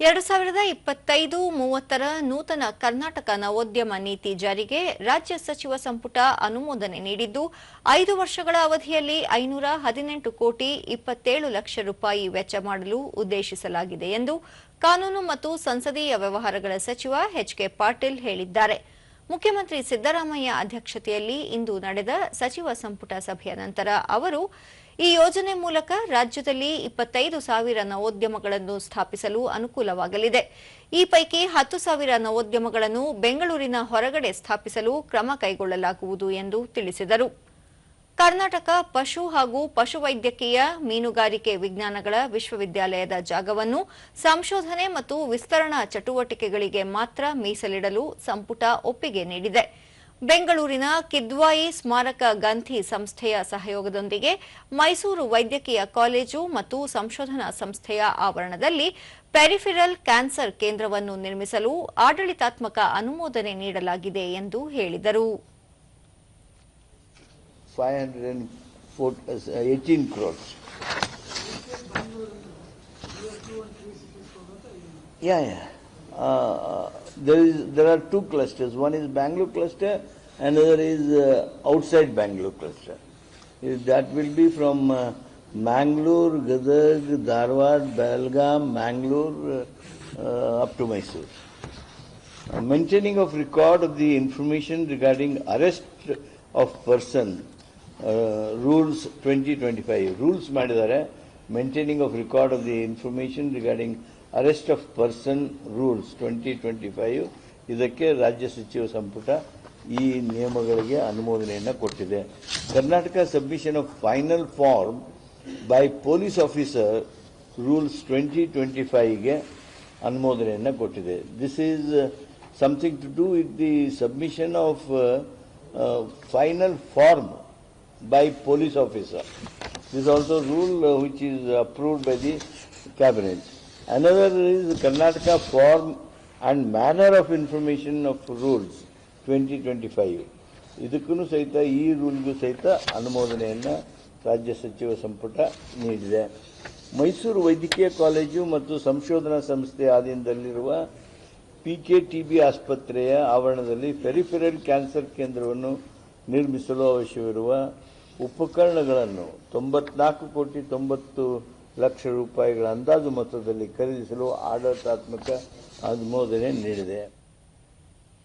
ಎರಡು ಸಾವಿರದ ಇಪ್ಪತ್ತೈದು ಮೂವತ್ತರ ನೂತನ ಕರ್ನಾಟಕ ನವೋದ್ಯಮ ನೀತಿ ಜಾರಿಗೆ ರಾಜ್ಯ ಸಚಿವ ಸಂಪುಟ ಅನುಮೋದನೆ ನೀಡಿದ್ದು, ಐದು ವರ್ಷಗಳ ಅವಧಿಯಲ್ಲಿ ಐನೂರ ಹದಿನೆಂಟು ಕೋಟಿ ಇಪ್ಪತ್ತೇಳು ಲಕ್ಷ ರೂಪಾಯಿ ವೆಚ್ಚ ಮಾಡಲು ಉದ್ದೇಶಿಸಲಾಗಿದೆ ಎಂದು ಕಾನೂನು ಮತ್ತು ಸಂಸದೀಯ ವ್ಯವಹಾರಗಳ ಸಚಿವ ಎಚ್ ಕೆ ಪಾಟೀಲ್ ಹೇಳಿದ್ದಾರೆ. ಮುಖ್ಯಮಂತ್ರಿ ಸಿದ್ದರಾಮಯ್ಯ ಅಧ್ಯಕ್ಷತೆಯಲ್ಲಿ ಇಂದು ನಡೆದ ಸಚಿವ ಸಂಪುಟ ಸಭೆಯ ನಂತರ ಅವರು ಈ ಯೋಜನೆ ಮೂಲಕ ರಾಜ್ಯದಲ್ಲಿ ಇಪ್ಪತ್ತೈದು ಸಾವಿರ ನವೋದ್ಯಮಗಳನ್ನು ಸ್ಥಾಪಿಸಲು ಅನುಕೂಲವಾಗಲಿದೆ. ಈ ಪೈಕಿ ಹತ್ತು ಸಾವಿರ ನವೋದ್ಯಮಗಳನ್ನು ಬೆಂಗಳೂರಿನ ಹೊರಗಡೆ ಸ್ಥಾಪಿಸಲು ಕ್ರಮ ಕೈಗೊಳ್ಳಲಾಗುವುದು ಎಂದು ತಿಳಿಸಿದರು. ಕರ್ನಾಟಕ ಪಶು ಹಾಗೂ ಪಶುವೈದ್ಯಕೀಯ ಮೀನುಗಾರಿಕೆ ವಿಜ್ಞಾನಗಳ ವಿಶ್ವವಿದ್ಯಾಲಯದ ಜಾಗವನ್ನು ಸಂಶೋಧನೆ ಮತ್ತು ವಿಸ್ತರಣಾ ಚಟುವಟಿಕೆಗಳಿಗೆ ಮಾತ್ರ ಮೀಸಲಿಡಲು ಸಂಪುಟ ಒಪ್ಪಿಗೆ ನೀಡಿದೆ. ಬೆಂಗಳೂರಿನ ಕಿದ್ವಾಯಿ ಸ್ಮಾರಕ ಗಂಥಿ ಸಂಸ್ಥೆಯ ಸಹಯೋಗದೊಂದಿಗೆ ಮೈಸೂರು ವೈದ್ಯಕೀಯ ಕಾಲೇಜು ಮತ್ತು ಸಂಶೋಧನಾ ಸಂಸ್ಥೆಯ ಆವರಣದಲ್ಲಿ ಪೆರಿಫಿರಲ್ ಕ್ಯಾನ್ಸರ್ ಕೇಂದ್ರವನ್ನು ನಿರ್ಮಿಸಲು ಆಡಳಿತಾತ್ಮಕ ಅನುಮೋದನೆ ನೀಡಲಾಗಿದೆ ಎಂದು ಹೇಳಿದರು 518 crores. Yeah, yeah. Uh, there is, there are two clusters. One is Bangalore cluster, another is uh, outside Bangalore cluster. Is- That will be from uh, Mangalore, Gadag, Dharwad, Belgaum, Mangalore, uh, uh, up to Mysore. Uh, Maintaining of record of the information regarding arrest of person, uh, rules 2025. Rules ಮಾಡಿದ್ದಾರೆ maintaining of record of the information regarding Arrest of person rules twenty twenty five ಇದಕ್ಕೆ ರಾಜ್ಯ ಸಚಿವ ಸಂಪುಟ ಈ ನಿಯಮಗಳಿಗೆ ಅನುಮೋದನೆಯನ್ನು ಕೊಟ್ಟಿದೆ. Karnataka submission of final form by police officer rules twenty twenty ಫೈವ್ಗೆ ಅನುಮೋದನೆಯನ್ನು ಕೊಟ್ಟಿದೆ. This is something to do with the submission of final form by police officer This also rule which is approved by the cabinet. Another is Karnataka form and manner of information of rules 2025. ಇದಕ್ಕೂ ಸಹಿತ ಈ ರೂಲ್ಗೂ ಸಹಿತ ಅನುಮೋದನೆಯನ್ನು ರಾಜ್ಯ ಸಚಿವ ಸಂಪುಟ ನೀಡಿದೆ ಮೈಸೂರು ವೈದ್ಯಕೀಯ college ಮತ್ತು ಸಂಶೋಧನಾ ಸಂಸ್ಥೆ ಆಧೀನದಲ್ಲಿರುವ ಪಿ ಕೆ ಟಿ ಬಿ ಆಸ್ಪತ್ರೆಯ ಆವರಣದಲ್ಲಿ ಪೆರಿಫೆರಲ್ ಕ್ಯಾನ್ಸರ್ ಕೇಂದ್ರವನ್ನು ನಿರ್ಮಿಸಲು ಅವಶ್ಯವಿರುವ ಉಪಕರಣಗಳನ್ನು ತೊಂಬತ್ನಾಲ್ಕು ಕೋಟಿ ತೊಂಬತ್ತು ಲಕ್ಷ ರೂಪಾಯಿಗಳ ಅಂದಾಜು ಮೊತ್ತದಲ್ಲಿ ಖರೀದಿಸಲು ಆಡಳಿತಾತ್ಮಕ ಅನುಮೋದನೆ ನೀಡಿದೆ.